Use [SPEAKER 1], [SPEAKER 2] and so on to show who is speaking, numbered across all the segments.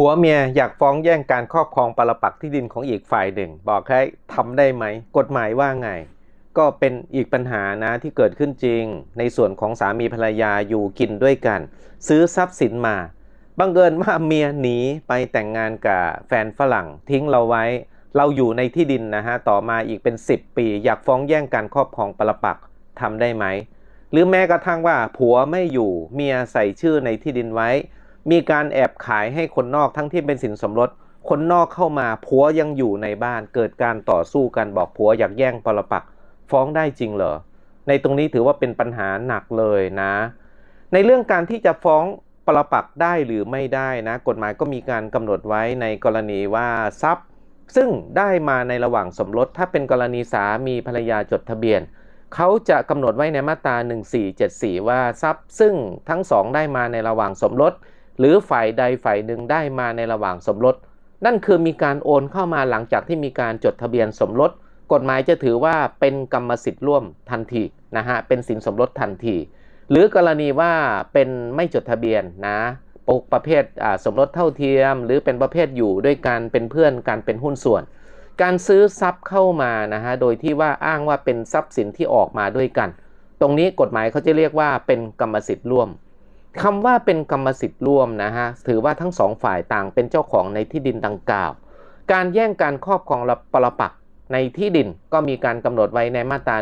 [SPEAKER 1] ผัวเมียอยากฟ้องแย่งการครอบครองปรปักษ์ที่ดินของอีกฝ่ายหนึ่ง บอกให้ทำได้ไหม กฎหมายว่าไง ก็เป็นอีกปัญหานะที่เกิดขึ้นจริง ในส่วนของสามีภรรยาอยู่กินด้วยกัน ซื้อทรัพย์สินมาบังเอิญว่าเมียหนีไปแต่งงานกับแฟนฝรั่งทิ้งเราไว้ เราอยู่ในที่ดินนะฮะ ต่อมาอีกเป็น 10 ปี อยากฟ้องแย่งการครอบครองปรปักษ์ทำได้ไหม หรือแม้กระทั่งว่าผัวไม่อยู่เมียใส่ชื่อในที่ดินไว้ มีการแอบขายให้คนนอกทั้งที่เป็นสินสมรส คนนอกเข้ามาผัวยังอยู่ในบ้านเกิดการต่อสู้กันบอกผัวอยากแย่งปรปักฟ้องได้จริงเหรอ ในตรงนี้ถือว่าเป็นปัญหาหนักเลยนะ ในเรื่องการที่จะฟ้องปรปักได้หรือไม่ได้นะ กฎหมายก็มีการกำหนดไว้ในกรณีว่าทรัพย์ ซึ่งได้มาในระหว่างสมรส ถ้าเป็นกรณีสามีภรรยาจดทะเบียนเขาจะกำหนดไว้ในมาตรา 1474 ว่าทรัพย์ซึ่งทั้งสองได้มาในระหว่างสมรส หรือฝ่ายใดฝ่ายหนึ่งได้มาในระหว่างสมรส นั่นคือมีการโอนเข้ามาหลังจากที่มีการจดทะเบียนสมรส กฎหมายจะถือว่าเป็นกรรมสิทธิ์ร่วมทันทีนะฮะเป็นสินสมรสทันที หรือกรณีว่าเป็นไม่จดทะเบียนนะปกประเภทสมรสเท่าเทียม หรือเป็นประเภทอยู่ด้วยกันเป็นเพื่อนกันเป็นหุ้นส่วน การซื้อทรัพย์เข้ามานะฮะโดยที่ว่าอ้างว่าเป็นทรัพย์สินที่ออกมาด้วยกัน ตรงนี้กฎหมายเขาจะเรียกว่าเป็นกรรมสิทธิ์ร่วม คำว่าเป็นกรรมสิทธิ์ร่วมนะฮะถือว่าทั้งสองฝ่ายต่างเป็นเจ้าของในที่ดินดังกล่าว การแย่งการครอบครองปรปักษ์ในที่ดินก็มีการกำหนดไว้ในมาตรา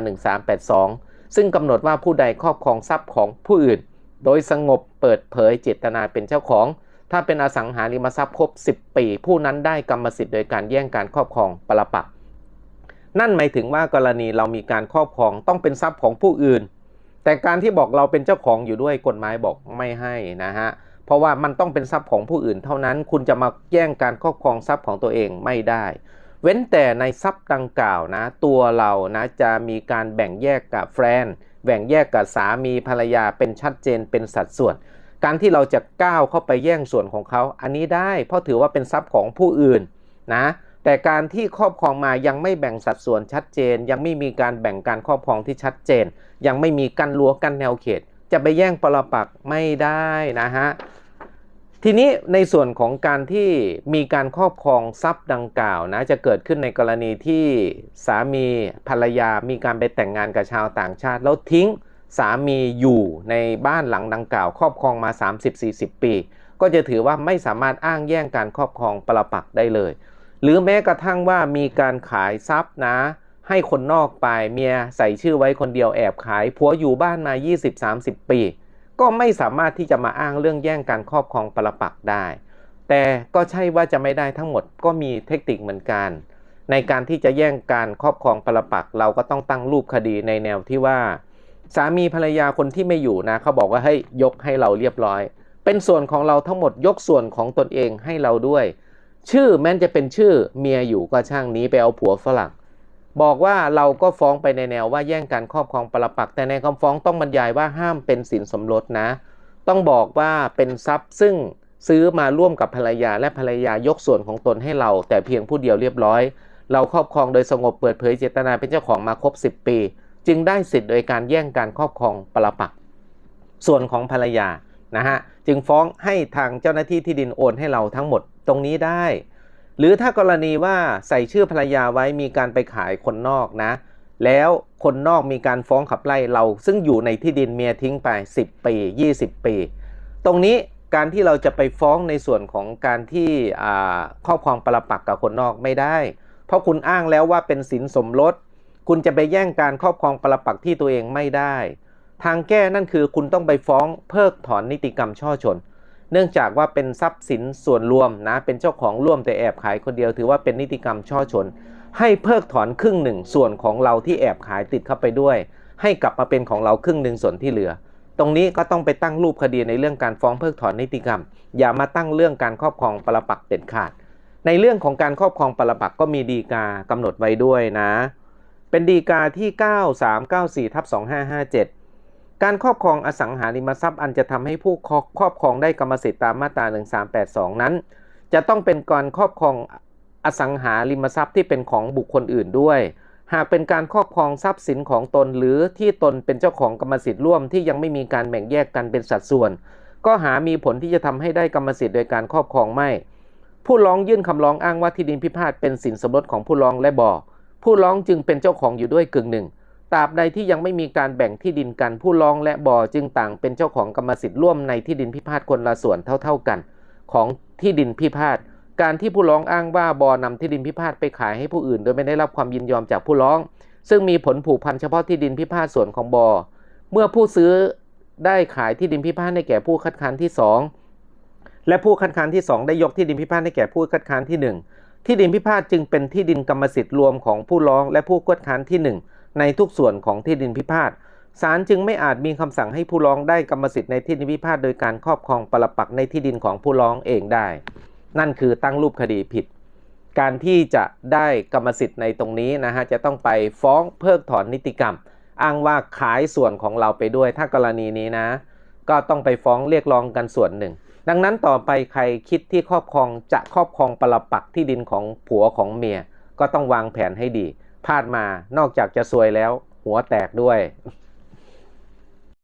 [SPEAKER 1] 1382 ซึ่งกำหนดว่าผู้ใดครอบครองทรัพย์ของผู้อื่น โดยสงบเปิดเผยเจตนาเป็นเจ้าของ ถ้าเป็นอสังหาริมทรัพย์ครบ 10 ปี ผู้นั้นได้กรรมสิทธิ์โดยการแย่งการครอบครองปรปักษ์นั่นหมายถึงว่ากรณีเรามีการครอบครองต้องเป็นทรัพย์ของผู้อื่น แต่การที่บอกเราเป็นเจ้าของอยู่ด้วยกฎหมายบอกไม่ให้นะฮะเพราะว่ามันต้องเป็นทรัพย์ของผู้อื่นเท่านั้น คุณจะมาแย่งการครอบครองทรัพย์ของตัวเองไม่ได้ เว้นแต่ในทรัพย์ดังกล่าวนะ ตัวเรานะจะมีการแบ่งแยกกับแฟนแบ่งแยกกับสามีภรรยาเป็นชัดเจนเป็นสัดส่วน การที่เราจะก้าวเข้าไปแย่งส่วนของเขา อันนี้ได้เพราะถือว่าเป็นทรัพย์ของผู้อื่นนะ แต่การที่ครอบครองมายังไม่แบ่งสัดส่วนชัดเจน ยังไม่มีการแบ่งการครอบครองที่ชัดเจน ยังไม่มีกันรั้วกันแนวเขต จะไปแย่งปรปักไม่ได้นะฮะทีนี้ในส่วนของการที่มีการครอบครองทรัพย์ดังกล่าวนะจะเกิดขึ้นในกรณีที่สามีภรรยามีการไปแต่งงานกับชาวต่างชาติ แล้วทิ้งสามีอยู่ในบ้านหลังดังกล่าว ครอบครองมา 30-40 ปี ก็จะถือว่าไม่สามารถอ้างแย่งการครอบครองปรปักได้เลย หรือแม้กระทั่งว่ามีการขายทรัพย์นะ ให้คนนอกไปเมียใส่ชื่อไว้คนเดียวแอบขายผัวอยู่บ้านมา 20-30 ปี ก็ไม่สามารถที่จะมาอ้างเรื่องแย่งการครอบครองปรปักได้ แต่ก็ใช่ว่าจะไม่ได้ทั้งหมดก็มีเทคนิคเหมือนกัน ในการที่จะแย่งการครอบครองปรปักเราก็ต้องตั้งรูปคดีในแนวที่ว่า สามีภรรยาคนที่ไม่อยู่นะเขาบอกว่าให้ยกให้เราเรียบร้อย เป็นส่วนของเราทั้งหมดยกส่วนของตนเองให้เราด้วย ชื่อแม้จะเป็นชื่อเมียอยู่ก็ช่างนี้ไปเอาผัวฝรั่ง บอกว่าเราก็ฟ้องไปในแนวว่าแย่งการครอบครองปรปักแต่ในคำฟ้องต้องบรรยายว่าห้ามเป็นสินสมรสนะ ต้องบอกว่าเป็นทรัพย์ซึ่งซื้อมาร่วมกับภรรยาและภรรยายกส่วนของตนให้เรา แต่เพียงผู้เดียวเรียบร้อย เราครอบครองโดยสงบเปิดเผยเจตนาเป็นเจ้าของมาครบ 10 ปี จึงได้สิทธิ์โดยการแย่งการครอบครองปรปักส่วนของภรรยานะฮะจึงฟ้องให้ทางเจ้าหน้าที่ที่ดินโอนให้เราทั้งหมด ตรงนี้ได้ หรือถ้ากรณีว่าใส่ชื่อภรรยาไว้มีการไปขายคนนอกนะ แล้วคนนอกมีการฟ้องขับไล่เรา ซึ่งอยู่ในที่ดินเมียทิ้งไป 10 ปี 20 ปี ตรงนี้การที่เราจะไปฟ้องในส่วนของการที่ครอบครองปรปักกับคนนอกไม่ได้ เพราะคุณอ้างแล้วว่าเป็นสินสมรส คุณจะไปแย่งการครอบครองปรปักที่ตัวเองไม่ได้ ทางแก้นั่นคือคุณต้องไปฟ้องเพิกถอนนิติกรรมช่อชน เนื่องจากว่าเป็นทรัพย์สินส่วนรวมนะ เป็นเจ้าของร่วมแต่แอบขายคนเดียวถือว่าเป็นนิติกรรมช่อชน ให้เพิกถอนครึ่งหนึ่งส่วนของเราที่แอบขายติดเข้าไปด้วย ให้กลับมาเป็นของเราครึ่งหนึ่งส่วนที่เหลือ ตรงนี้ก็ต้องไปตั้งรูปคดีในเรื่องการฟ้องเพิกถอนนิติกรรม อย่ามาตั้งเรื่องการครอบครองปรปักเด็ดขาด ในเรื่องของการครอบครองปรปักก็มีดีกากำหนดไว้ด้วยนะ เป็นดีกาที่ 9394ทับ2557 การครอบครองอสังหาริมทรัพย์ อันจะทำให้ผู้ครอบครองได้กรรมสิทธิ์ตามมาตรา1382 นั้น จะต้องเป็นการครอบครองอสังหาริมทรัพย์ที่เป็นของบุคคลอื่นด้วย หากเป็นการครอบครองทรัพย์สินของตนหรือที่ตนเป็นเจ้าของกรรมสิทธิ์ร่วมที่ยังไม่มีการแบ่งแยกกันเป็นสัดส่วน ก็หามีผลที่จะทำให้ได้กรรมสิทธิ์โดยการครอบครองไม่ ผู้ร้องยื่นคำร้องอ้างว่าที่ดินพิพาทเป็นสินสมรสของผู้ร้องและบ่อผู้ร้องจึงเป็นเจ้าของอยู่ด้วยกึ่งหนึ่ง ตราบใดที่ยังไม่มีการแบ่งที่ดินกันผู้ร้องและบ่อจึงต่างเป็นเจ้าของกรรมสิทธิ์ร่วมในที่ดินพิพาทคนละส่วนเท่า ๆกัน ของที่ดินพิพาทการที่ผู้ร้องอ้างว่าบอนำที่ดินพิพาทไปขายให้ผู้อื่น โดยไม่ได้รับความยินยอมจากผู้ร้อง ซึ่งมีผลผูกพันเฉพาะที่ดินพิพาทส่วนของบอเมื่อผู้ซื้อได้ขายที่ดินพิพาทให้แก่ผู้คัดค้านที่สองและผู้คัดค้านที่สองได้ยกที่ดินพิพาทให้แก่ผู้คัดค้านที่หนึ่งที่ดินพิพาทจึงเป็นที่ดินกรรมสิทธิ์รวมของผู้ร้องและผู้คัดค้านที่หนึ่ ในทุกส่วนของที่ดินพิพาทศาลจึงไม่อาจมีคำสั่งให้ผู้ร้องได้กรรมสิทธิ์ในที่ดินพิพาทโดยการครอบครองปรปักในที่ดินของผู้ร้องเองได้ นั่นคือตั้งรูปคดีผิด การที่จะได้กรรมสิทธิ์ในตรงนี้นะฮะจะต้องไปฟ้องเพิกถอนนิติกรรม อ้างว่าขายส่วนของเราไปด้วย ถ้ากรณีนี้นะ ก็ต้องไปฟ้องเรียกร้องกันส่วนหนึ่ง ดังนั้นต่อไปใครคิดที่ครอบครองจะครอบครองปรปักที่ดินของผัวของเมีย ก็ต้องวางแผนให้ดี พลาดมานอกจากจะซวยแล้ว หัวแตกด้วย